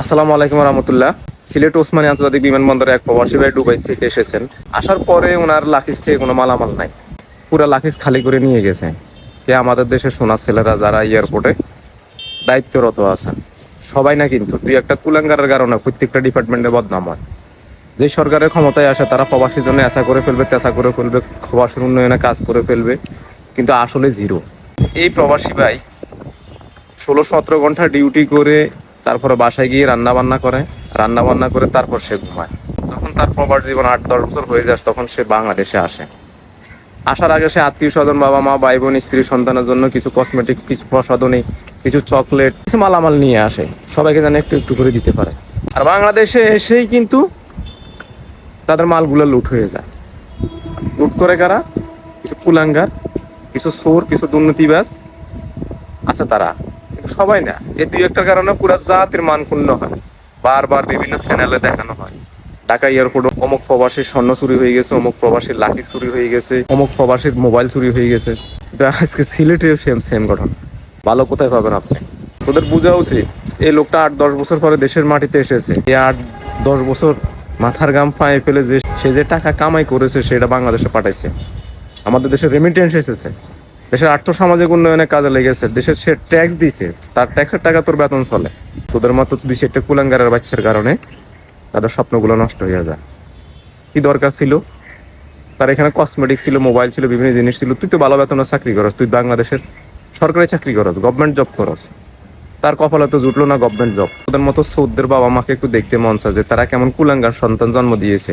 আসসালামু আলাইকুম রহমতুল্লাহ। সিলেট ওসমানী আন্তর্জাতিক বিমানবন্দরে এক প্রবাসী ভাই দুবাই থেকে এসেছেন। আসার পরে ওনার লাখিস থেকে কোনো মালামাল নাই। পুরো লাখিস খালি করে নিয়ে গেছেন যে আমাদের দেশের সোনার ছেলেরা যারা এয়ারপোর্টে দায়িত্বরত আছেন, সবাই না কিন্তু দুই একটা কুলাঙ্গারের কারণে প্রত্যেকটা ডিপার্টমেন্টে বদনাম হয়। যে সরকারের ক্ষমতায় আসে, তারা প্রবাসীর জন্য এসা করে ফেলবে, তেসা করে ফেলবে, প্রবাসীর উন্নয়নে কাজ করে ফেলবে, কিন্তু আসলে জিরো। এই প্রবাসী ভাই ষোলো সতেরো ঘণ্টা ডিউটি করে তারপরে বাসায় গিয়ে রান্না বান্না করে রান্না বান্না করে তারপর সে ঘুমায়। যখন তার প্রবার জীবন আট, দশ বছর হয়ে যায়, তখন সে বাংলাদেশে আসে। আসার আগে সে আত্মীয় স্বজন, বাবা মা ভাই বোন স্ত্রী সন্তানের জন্য কিছু কসমেটিক কিছু প্রসাধনী, কিছু চকলেট কিছু মালামাল নিয়ে আসে। সবাইকে যেন একটু একটু করে দিতে পারে। আর বাংলাদেশে এসেই কিন্তু তাদের মালগুলো লুট হয়ে যায়। লুট করে কারা? কিছু কুলাঙ্গার, কিছু সোর কিছু দুর্নীতিবাজ আছে তারা। সবাই না। এই দুই একটার কারণে পুরো জাতির মান ক্ষুণ্ণ হয়। বারবার বিভিন্ন চ্যানেলে দেখানো হয়। ঢাকা এয়ারপোর্টে অমুক প্রবাসীর স্বর্ণ চুরি হয়ে গেছে, অমুক প্রবাসীর লাকি চুরি হয়ে গেছে, অমুক প্রবাসীর মোবাইল চুরি হয়ে গেছে। আজকে সিলেটেও সেম সেম ঘটনা। ভালো কোথায় পাবেন আপনি? ওদের বোঝা উচিত, এই লোকটা আট, দশ বছর পরে দেশের মাটিতে এসেছে। এই আট, দশ বছর মাথার গাম পায়ে ফেলে যে সে যে টাকা কামাই করেছে, সেটা বাংলাদেশে পাঠাইছে। আমাদের দেশে রেমিটেন্স এসেছে। দেশের আর্থসামাজিক উন্নয়নে কাজে লেগেছে দেশের সে ট্যাক্স দিছে, তার ট্যাক্সের টাকা তোর বেতন চলে। তোদের মতো দুই চারটে কুলাঙ্গারের বাচ্চার কারণে তাদের স্বপ্নগুলো নষ্ট হয়ে যায়। কি দরকার ছিল? তার এখানে কসমেটিক ছিল মোবাইল ছিল, বিভিন্ন জিনিস ছিল। তুই তো ভালো বেতনে চাকরি করস, তুই বাংলাদেশের সরকারি চাকরি করস গভর্নমেন্ট জব করস। তার কপালে তো জুটলো না গভর্নমেন্ট জব তোদের মতো সৌদের বাবা মাকে একটু দেখতে মন চায় যে তারা কেমন কুলাঙ্গার সন্তান জন্ম দিয়েছে।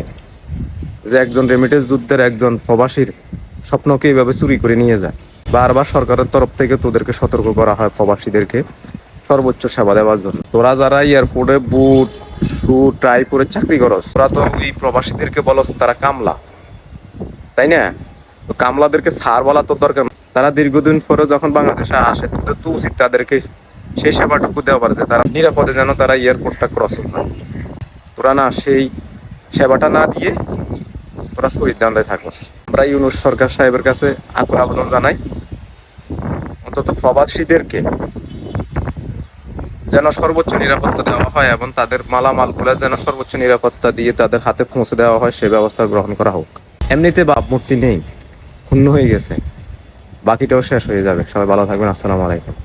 যে একজন রেমিটেন্স যুদ্ধের একজন প্রবাসীর স্বপ্নকে এইভাবে চুরি করে নিয়ে যায়। বারবার সরকারের তরফ থেকে তোদেরকে সতর্ক করা হয় প্রবাসীদেরকে সর্বোচ্চ সেবা দেওয়ার জন্য। তোরা যারা এয়ারপোর্টে বুট শু ট্রাই করে চাকরি করস, তোরা তো ওই প্রবাসীদেরকে বলস তারা কামলা। তাই না? তো কামলাদেরকে সার বলা তো দরকার তারা দীর্ঘদিন পরে যখন বাংলাদেশে আসে তোদের তো উচিত তাদেরকে সেই সেবাটুকু দেওয়া পারে তারা নিরাপদে যেন তারা এয়ারপোর্টটা ক্রসিং হয়। তোরা না সেই সেবাটা না দিয়ে তোরা শহীদ দান্দায় থাকস। আমরা ইউনুস সরকার সাহেবের কাছে আকুল আবেদন জানাই। অন্তত প্রবাসীদেরকে যেন সর্বোচ্চ নিরাপত্তা দেওয়া হয় এবং তাদের মালামালগুলো যেন সর্বোচ্চ নিরাপত্তা দিয়ে তাদের হাতে পৌঁছে দেওয়া হয়, সে ব্যবস্থা গ্রহণ করা হোক। এমনিতে ভাবমূর্তি নেই, ক্ষুণ্ণ হয়ে গেছে। বাকিটাও শেষ হয়ে যাবে। সবাই ভালো থাকবেন। আসসালামু আলাইকুম।